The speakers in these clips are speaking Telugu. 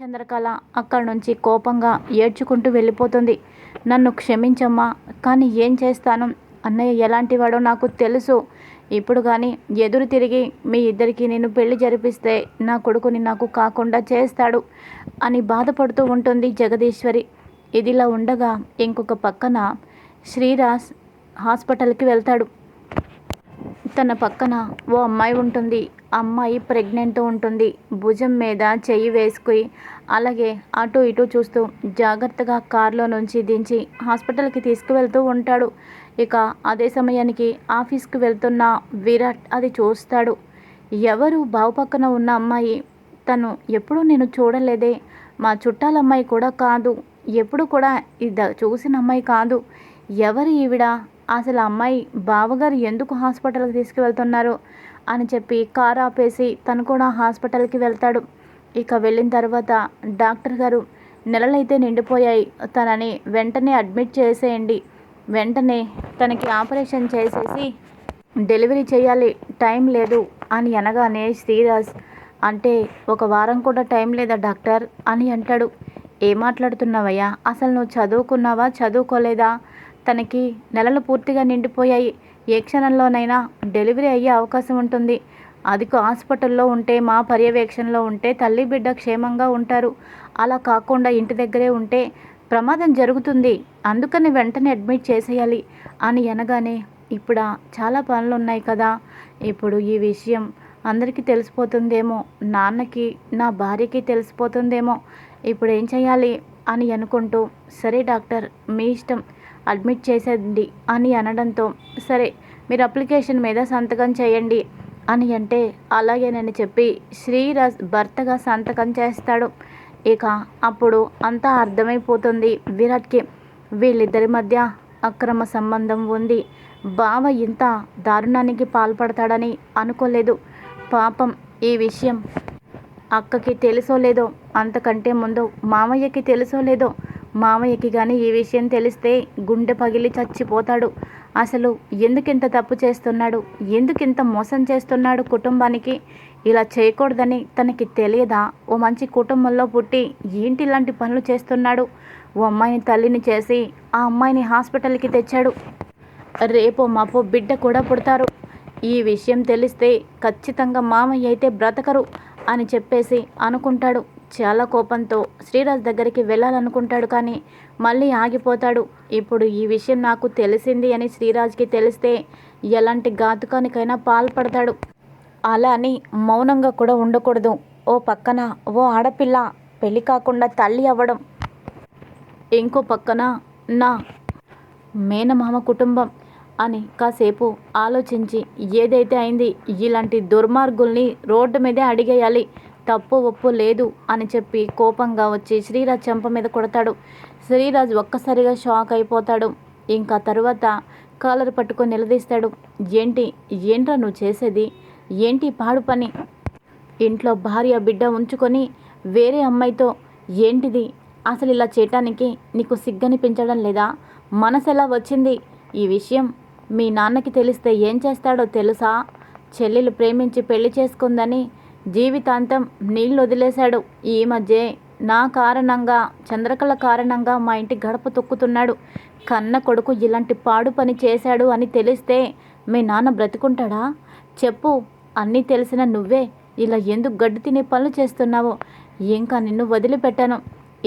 చంద్రకళ అక్కడి నుంచి కోపంగా ఏడ్చుకుంటూ వెళ్ళిపోతుంది. నన్ను క్షమించమ్మా కానీ ఏం చేస్తాను? అన్నయ్య ఎలాంటివాడో నాకు తెలుసు. ఇప్పుడు కానీ ఎదురు తిరిగి మీ ఇద్దరికి నేను పెళ్ళి జరిపిస్తే నా కొడుకుని నాకు కాకుండా చేస్తాడు అని బాధపడుతూ ఉంటుంది జగదీశ్వరి. ఇదిలా ఉండగా ఇంకొక పక్కన శ్రీరాజ్ హాస్పిటల్కి వెళ్తాడు. తన పక్కన ఓ అమ్మాయి ఉంటుంది. అమ్మాయి ప్రెగ్నెంట్ ఉంటుంది. భుజం మీద చెయ్యి వేసుకుని అలాగే అటు ఇటు చూస్తూ జాగ్రత్తగా కారులో నుంచి దించి హాస్పిటల్కి తీసుకువెళ్తూ ఉంటాడు. ఇక అదే సమయానికి ఆఫీస్కి వెళ్తున్న విరాట్ అది చూస్తాడు. ఎవరు బావు పక్కన ఉన్న అమ్మాయి? తను ఎప్పుడూ నేను చూడలేదే. మా చుట్టాల అమ్మాయి కూడా కాదు. ఎప్పుడు కూడా ఇది చూసిన అమ్మాయి కాదు. ఎవరు ఈవిడ? అసలు అమ్మాయి బావగారు ఎందుకు హాస్పిటల్కి తీసుకువెళ్తున్నారు అని చెప్పి కారు ఆపేసి తను కూడా హాస్పిటల్కి వెళ్తాడు. ఇక వెళ్ళిన తర్వాత డాక్టర్ గారు నెలలైతే నిండిపోయాయి. తనని వెంటనే అడ్మిట్ చేసేయండి. వెంటనే తనకి ఆపరేషన్ చేసేసి డెలివరీ చేయాలి టైం లేదు అని అనగానే శ్రీరాజ్ అంటే ఒక వారం కూడా టైం లేదా డాక్టర్ అని అంటాడు. ఏ మాట్లాడుతున్నావయ్యా? అసలు నువ్వు చదువుకున్నావా? చదువుకోలేదా? తనకి నెలలు పూర్తిగా నిండిపోయాయి. ఏ క్షణంలోనైనా డెలివరీ అయ్యే అవకాశం ఉంటుంది. అదికు హాస్పిటల్లో ఉంటే మా పర్యవేక్షణలో ఉంటే తల్లి బిడ్డ క్షేమంగా ఉంటారు. అలా కాకుండా ఇంటి దగ్గరే ఉంటే ప్రమాదం జరుగుతుంది. అందుకని వెంటనే అడ్మిట్ చేసేయాలి అని అనగానే ఇప్పుడా చాలా పనులు ఉన్నాయి కదా. ఇప్పుడు ఈ విషయం అందరికీ తెలిసిపోతుందేమో. నాన్నకి నా భార్యకి తెలిసిపోతుందేమో. ఇప్పుడు ఏం చేయాలి? అని అనుకుంటూ సరే డాక్టర్ మీ ఇష్టం అడ్మిట్ చేసేయండి అని అనడంతో సరే మీరు అప్లికేషన్ మీద సంతకం చేయండి అని అంటే అలాగేనని చెప్పి శ్రీరాజ్ భర్తగా సంతకం చేస్తాడు. ఇక అప్పుడు అంతా అర్థమైపోతుంది విరాట్కి. వీళ్ళిద్దరి మధ్య అక్రమ సంబంధం ఉంది. బావ ఇంత దారుణానికి పాల్పడతాడని అనుకోలేదు. పాపం ఈ విషయం అక్కకి తెలుసో లేదో అంతకంటే ముందు మామయ్యకి తెలుసో లేదో మామయ్యకి కానీ ఈ విషయం తెలిస్తే గుండె పగిలి చచ్చిపోతాడు. అసలు ఎందుకింత తప్పు చేస్తున్నాడు? ఎందుకింత మోసం చేస్తున్నాడు కుటుంబానికి? ఇలా చేయకూడదని తనకి తెలియదా? ఓ మంచి కుటుంబంలో పుట్టి ఏంటి ఇలాంటి పనులు చేస్తున్నాడు? ఓ అమ్మాయిని తల్లిని చేసి ఆ అమ్మాయిని హాస్పిటల్కి తెచ్చాడు. రేపు మాపు బిడ్డ కూడా పుడతారు. ఈ విషయం తెలిస్తే ఖచ్చితంగా మామయ్య అయితే బ్రతకరు. అని చెప్పేసి అనుకుంటాడు. చాలా కోపంతో శ్రీరాజ్ దగ్గరికి వెళ్ళాలనుకుంటాడు కానీ మళ్ళీ ఆగిపోతాడు. ఇప్పుడు ఈ విషయం నాకు తెలిసింది అని శ్రీరాజ్కి తెలిస్తే ఎలాంటి ఘాతుకానికైనా పాల్పడతాడు. అలా అని మౌనంగా కూడా ఉండకూడదు. ఓ పక్కన ఓ ఆడపిల్ల పెళ్ళి కాకుండా తల్లి అవ్వడం. ఇంకో పక్కన నా మేనమామ కుటుంబం. అని కాసేపు ఆలోచించి ఏదైతే అయింది ఇలాంటి దుర్మార్గుల్ని రోడ్డు మీదే అడిగేయాలి తప్పు ఒప్పు లేదు అని చెప్పి కోపంగా వచ్చి శ్రీరాజ్ చెంప మీద కొడతాడు. శ్రీరాజ్ ఒక్కసారిగా షాక్ అయిపోతాడు. ఇంకా తరువాత కాలర్ పట్టుకొని నిలదీస్తాడు. ఏంటి? ఏంట్రా నువ్వు చేసేది? ఏంటి పాడు పని? ఇంట్లో భార్య బిడ్డ ఉంచుకొని వేరే అమ్మాయితో ఏంటిది? అసలు ఇలా చేయటానికి నీకు సిగ్గనిపించడం లేదా? మనసు ఎలా వచ్చింది? ఈ విషయం మీ నాన్నకి తెలిస్తే ఏం చేస్తాడో తెలుసా? చెల్లెలు ప్రేమించి పెళ్ళి చేసుకుందని జీవితాంతం నీళ్ళు వదిలేశాడు. ఈ మధ్య నా కారణంగా చంద్రకళ కారణంగా మా ఇంటి గడప తొక్కుతున్నాడు. కన్న కొడుకు ఇలాంటి పాడు పని చేశాడు అని తెలిస్తే మీ నాన్న బ్రతుకుంటాడా? చెప్పు అన్నీ తెలిసిన నువ్వే ఇలా ఎందుకు గడ్డి తినే పనులు చేస్తున్నావు? ఇంకా నిన్ను వదిలిపెట్టాను.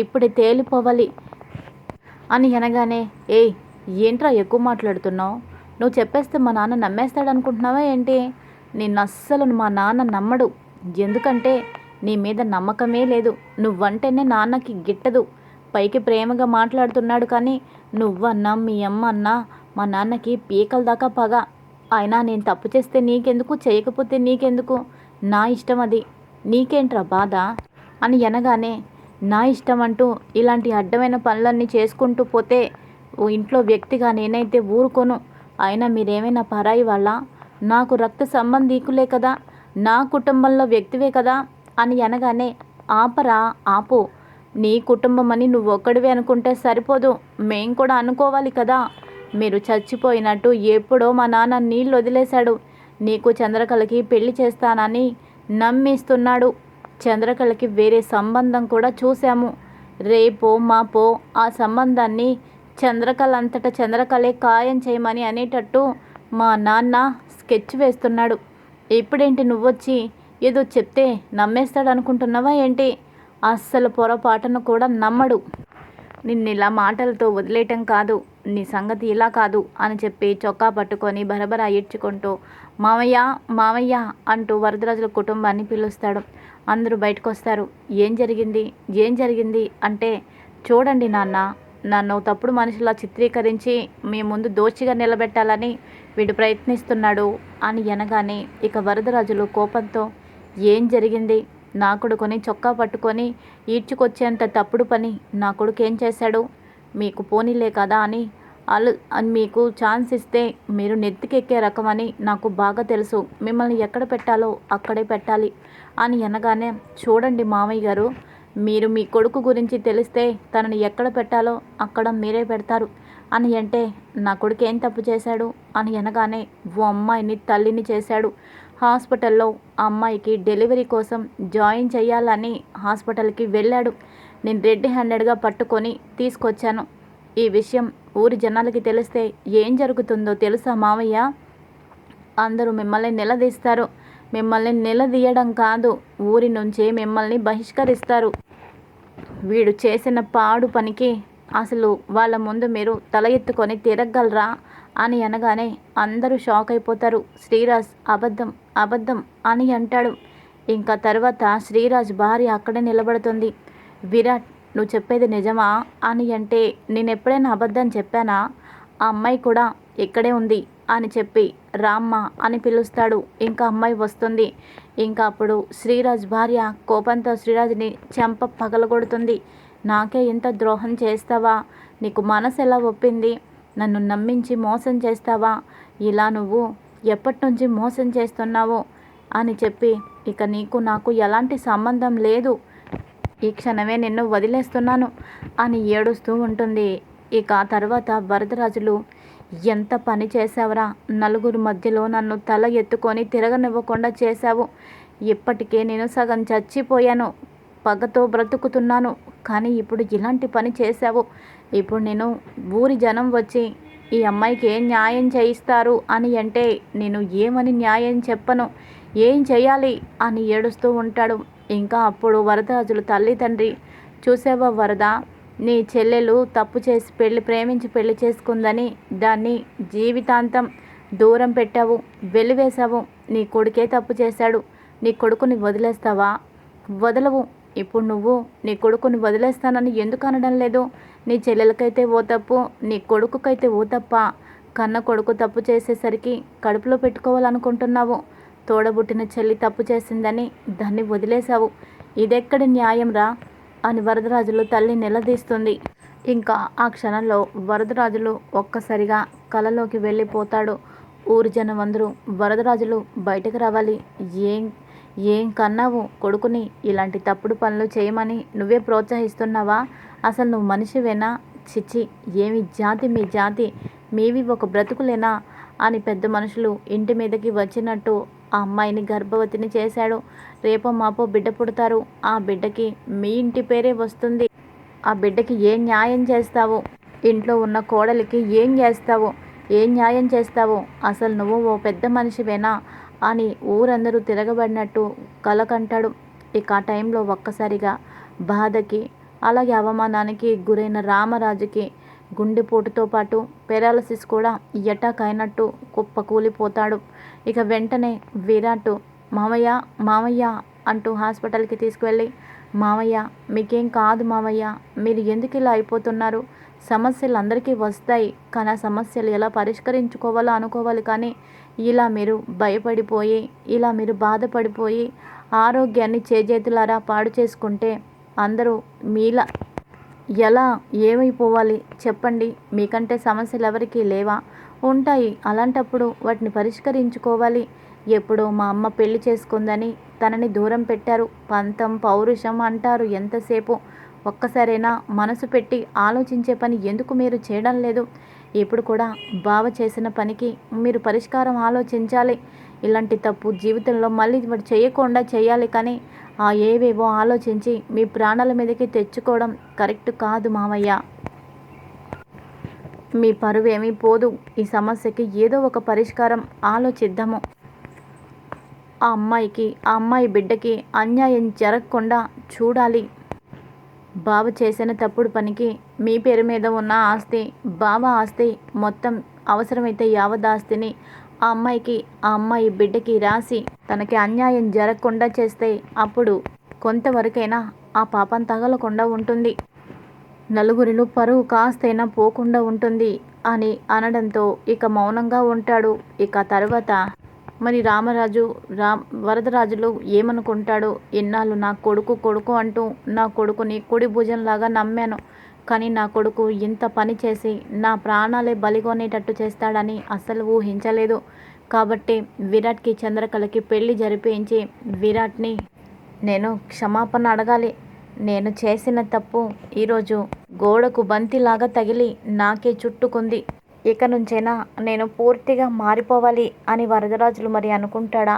ఇప్పుడే తేలిపోవాలి అని అనగానే ఏయ్ ఏంట్రా ఎక్కువ మాట్లాడుతున్నావు? నువ్వు చెప్పేస్తే మా నాన్న నమ్మేస్తాడు అనుకుంటున్నావా ఏంటి? నిన్ను అస్సలు మా నాన్న నమ్మడు. ఎందుకంటే నీ మీద నమ్మకమే లేదు. నువ్వంటేనే నాన్నకి గిట్టదు. పైకి ప్రేమగా మాట్లాడుతున్నాడు కానీ నువ్వన్నా మీ అమ్మ అన్నా మా నాన్నకి పీకల దాకా పగ. అయినా నేను తప్పు చేస్తే నీకెందుకు? చేయకపోతే నీకెందుకు? నా ఇష్టం అది. నీకేంట్రా బాధ? అని అనగానే నా ఇష్టం అంటూ ఇలాంటి అడ్డమైన పనులన్నీ చేసుకుంటూ పోతే ఓ ఇంట్లో వ్యక్తిగా నేనైతే ఊరుకోను. అయినా మీరేమైనా పరాయి వాళ్ళ? నాకు రక్త సంబంధీకులే కదా నా కుటుంబంలో వ్యక్తివే కదా అని అనగానే ఆపరా ఆపు. నీ కుటుంబం అని నువ్వు ఒక్కడివే అనుకుంటే సరిపోదు. మేం కూడా అనుకోవాలి కదా. మీరు చచ్చిపోయినట్టు ఎప్పుడో మా నాన్న నీళ్ళు వదిలేశాడు నీకు చంద్రకళకి పెళ్ళి చేస్తానని నమ్మిస్తున్నాడు. చంద్రకళకి వేరే సంబంధం కూడా చూశాము. రేపో మాపో ఆ సంబంధాన్ని చంద్రకళ అంతటా చంద్రకళే ఖాయం చేయమని అనేటట్టు మా నాన్న స్కెచ్ వేస్తున్నాడు. ఇప్పుడేంటి నువ్వొచ్చి ఏదో చెప్తే నమ్మేస్తాడు అనుకుంటున్నావా ఏంటి? అస్సలు పొరపాటును కూడా నమ్మడు. నిన్ను ఇలా మాటలతో వదిలేయటం కాదు నీ సంగతి ఇలా కాదు అని చెప్పి చొక్కా పట్టుకొని బరబరా ఈడ్చుకుంటూ మామయ్య మామయ్య అంటూ వరదరాజుల కుటుంబాన్ని పిలుస్తాడు. అందరూ బయటకు వస్తారు ఏం జరిగింది? ఏం జరిగింది? అంటే చూడండి నాన్న నన్ను తప్పుడు మనిషిలా చిత్రీకరించి మీ ముందు దోషిగా నిలబెట్టాలని వీడు ప్రయత్నిస్తున్నాడు అని అనగానే ఇక వరదరాజులు కోపంతో ఏం జరిగింది? నా కొడుకుని చొక్కా పట్టుకొని ఈడ్చుకొచ్చేంత తప్పుడు పని నా కొడుకు ఏం చేశాడు? మీకు పోనీలే కదా అని అలు మీకు ఛాన్స్ ఇస్తే మీరు నెత్తికెక్కే రకమని నాకు బాగా తెలుసు. మిమ్మల్ని ఎక్కడ పెట్టాలో అక్కడే పెట్టాలి అని అనగానే చూడండి మామయ్య గారు మీరు మీ కొడుకు గురించి తెలిస్తే తనని ఎక్కడ పెట్టాలో అక్కడ మీరే పెడతారు. అని అంటే నా కొడుకు ఏం తప్పు చేశాడు? అని అనగానే ఓ అమ్మాయిని తల్లిని చేశాడు. హాస్పిటల్లో అమ్మాయికి డెలివరీ కోసం జాయిన్ చేయాలని హాస్పిటల్కి వెళ్ళాడు. నేను రెడ్ హ్యాండెడ్గా పట్టుకొని తీసుకొచ్చాను. ఈ విషయం ఊరి జనాలకి తెలిస్తే ఏం జరుగుతుందో తెలుసా మావయ్య? అందరూ మిమ్మల్ని నిలదీస్తారు. మిమ్మల్ని నిలదీయడం కాదు. ఊరి నుంచి మిమ్మల్ని బహిష్కరిస్తారు. వీడు చేసిన పాడు పనికి అసలు వాళ్ళ ముందు మీరు తల ఎత్తుకొని తిరగలరా అని అనగానే అందరూ షాక్ అయిపోతారు. శ్రీరాజ్ అబద్ధం అబద్ధం అని అంటాడు. ఇంకా తర్వాత శ్రీరాజ్ భార్య అక్కడే నిలబడుతుంది. విరాట్ నువ్వు చెప్పేది నిజమా? అని అంటే నేను ఎప్పుడైనా అబద్ధం చెప్పానా? ఆ అమ్మాయి కూడా ఇక్కడే ఉంది అని చెప్పి రామ్మ అని పిలుస్తాడు. ఇంకా అమ్మాయి వస్తుంది. ఇంకా అప్పుడు శ్రీరాజ్ భార్య కోపంతో శ్రీరాజ్ని చెంప పగలగొడుతుంది. నాకే ఇంత ద్రోహం చేస్తావా? నీకు మనసు ఎలా ఒప్పింది? నన్ను నమ్మించి మోసం చేస్తావా? ఇలా నువ్వు ఎప్పటి నుంచి మోసం చేస్తున్నావు? అని చెప్పి ఇక నీకు నాకు ఎలాంటి సంబంధం లేదు. ఈ క్షణమే నిన్ను వదిలేస్తున్నాను అని ఏడుస్తూ ఉంటుంది. ఇక తర్వాత వరదరాజులు ఎంత పని చేశావురా? నలుగురు మధ్యలో నన్ను తల ఎత్తుకొని తిరగనివ్వకుండా చేశావు. ఇప్పటికే నేను సగం చచ్చిపోయాను. పగతో బ్రతుకుతున్నాను. కానీ ఇప్పుడు ఇలాంటి పని చేశావు. ఇప్పుడు నేను ఊరి జనం వచ్చి ఈ అమ్మాయికి ఏం న్యాయం చేయిస్తారు అని అంటే నేను ఏమని న్యాయం చెప్పను. ఏం చేయాలి అని ఏడుస్తూ ఉంటాడు. ఇంకా అప్పుడు వరదరాజులు తల్లి తండ్రి చూసావా వరద? నీ చెల్లెలు తప్పు చేసి పెళ్ళి ప్రేమించి పెళ్ళి చేసుకుందని దాన్ని జీవితాంతం దూరం పెట్టావు వెలివేశావు. నీ కొడుకే తప్పు చేశాడు. నీ కొడుకుని వదిలేస్తావా? వదలవు. ఇప్పుడు నువ్వు నీ కొడుకుని వదిలేస్తానని ఎందుకు అనడం లేదు? నీ చెల్లెలకైతే ఓ తప్పు నీ కొడుకుకైతే ఓ తప్ప. కన్న కొడుకు తప్పు చేసేసరికి కడుపులో పెట్టుకోవాలనుకుంటున్నావు. తోడబుట్టిన చెల్లి తప్పు చేసిందని దాన్ని వదిలేశావు. ఇదెక్కడి న్యాయం రా అని వరదరాజులు తల్లి నిలదీస్తుంది. ఇంకా ఆ క్షణంలో వరదరాజులు ఒక్కసారిగా కలలోకి వెళ్ళిపోతాడు. ఊరి జనం అందరూ వరదరాజులు బయటకు రావాలి. ఏం ఏం కన్నావు కొడుకుని? ఇలాంటి తప్పుడు పనులు చేయమని నువ్వే ప్రోత్సహిస్తున్నావా? అసలు నువ్వు మనిషివేనా? చిచ్చి ఏమి జాతి మీ జాతి? మీవి ఒక బ్రతుకులేనా? అని పెద్ద మనుషులు ఇంటి మీదకి వచ్చినట్టు ఆ అమ్మాయిని గర్భవతిని చేశాడు. రేపో మాపో బిడ్డ పుడతారు. ఆ బిడ్డకి మీ ఇంటి పేరే వస్తుంది. ఆ బిడ్డకి ఏం న్యాయం చేస్తావు? ఇంట్లో ఉన్న కోడలికి ఏం చేస్తావు? ఏం న్యాయం చేస్తావు? అసలు నువ్వు ఓ పెద్ద మనిషివేనా? అని ఊరందరూ తిరగబడినట్టు కలకంటాడు. ఇక ఆ టైంలో ఒక్కసారిగా బాధకి అలాగే అవమానానికి గురైన రామరాజుకి గుండెపోటుతో పాటు పెరాలసిస్ కూడా ఎటాక్ అయినట్టు కుప్ప కూలిపోతాడు ఇక వెంటనే విరాట్ మామయ్య మామయ్య అంటూ హాస్పిటల్కి తీసుకువెళ్ళి మామయ్య మీకేం కాదు మామయ్య మీరు ఎందుకు ఇలా అయిపోతున్నారు? సమస్యలు అందరికీ వస్తాయి కానీ ఆ సమస్యలు ఎలా పరిష్కరించుకోవాలో అనుకోవాలి కానీ ఇలా మీరు భయపడిపోయి ఇలా మీరు బాధపడిపోయి ఆరోగ్యాన్ని చేజేతులారా పాడు చేసుకుంటే అందరూ మీలా ఎలా ఏమైపోవాలి? చెప్పండి. మీకంటే సమస్యలు ఎవరికీ లేవా? ఉంటాయి. అలాంటప్పుడు వాటిని పరిష్కరించుకోవాలి. ఎప్పుడో మా అమ్మ పెళ్ళి చేసుకుందని తనని దూరం పెట్టారు. పంతం పౌరుషం అంటారు ఎంతసేపు. ఒక్కసారైనా మనసు పెట్టి ఆలోచించే పని ఎందుకు మీరు చేయడం లేదు? ఇప్పుడు కూడా బావ చేసిన పనికి మీరు పరిష్కారం ఆలోచించాలి. ఇలాంటి తప్పు జీవితంలో మళ్ళీ చేయకుండా చేయాలి కానీ ఏవేవో ఆలోచించి మీ ప్రాణాల మీదకి తెచ్చుకోవడం కరెక్ట్ కాదు మావయ్య. మీ పరువేమీ పోదు. ఈ సమస్యకి ఏదో ఒక పరిష్కారం ఆలోచిద్దాము. ఆ అమ్మాయికి ఆ అమ్మాయి బిడ్డకి అన్యాయం జరగకుండా చూడాలి. బావ చేసిన తప్పుడు పనికి మీ పేరు మీద ఉన్న ఆస్తి బావ ఆస్తి మొత్తం అవసరమైతే యావత్ ఆస్తిని ఆ అమ్మాయికి ఆ అమ్మాయి బిడ్డకి రాసి తనకి అన్యాయం జరగకుండా చేస్తే అప్పుడు కొంతవరకైనా ఆ పాపం తగలకుండా ఉంటుంది. నలుగురిలో పరువు కాస్తైనా పోకుండా ఉంటుంది అని అనడంతో ఇక మౌనంగా ఉంటాడు. ఇక తర్వాత మరి రామరాజు రా వరదరాజులు ఏమనుకుంటాడు ఎన్నాళ్ళు నా కొడుకు కొడుకు అంటూ నా కొడుకుని కుడి భుజంలాగా నమ్మాను. కానీ నా కొడుకు ఇంత పని చేసి నా ప్రాణాలే బలిగొనేటట్టు చేస్తాడని అస్సలు ఊహించలేదు. కాబట్టి విరాట్కి చంద్రకళకి పెళ్ళి జరిపించి విరాట్ని నేను క్షమాపణ అడగాలి. నేను చేసిన తప్పు ఈరోజు గోడకు బంతిలాగా తగిలి నాకే చుట్టుకుంది. ఇక నుంచైనా నేను పూర్తిగా మారిపోవాలి అని వరదరాజులు మరి అనుకుంటాడా?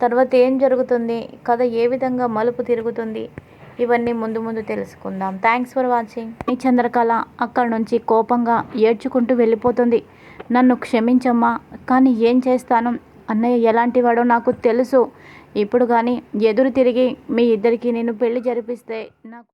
తర్వాత ఏం జరుగుతుంది? కథ ఏ విధంగా మలుపు తిరుగుతుంది? ఇవన్నీ ముందు ముందు తెలుసుకుందాం. థ్యాంక్స్ ఫర్ వాచింగ్ ఈ చంద్రకళ అక్కడి నుంచి కోపంగా ఏడ్చుకుంటూ వెళ్ళిపోతుంది. నన్ను క్షమించమ్మా కానీ ఏం చేస్తాను? అన్నయ్య ఎలాంటి వాడో నాకు తెలుసు. ఇప్పుడు కానీ ఎదురు తిరిగి మీ ఇద్దరికి నేను పెళ్ళి జరిపిస్తే నాకు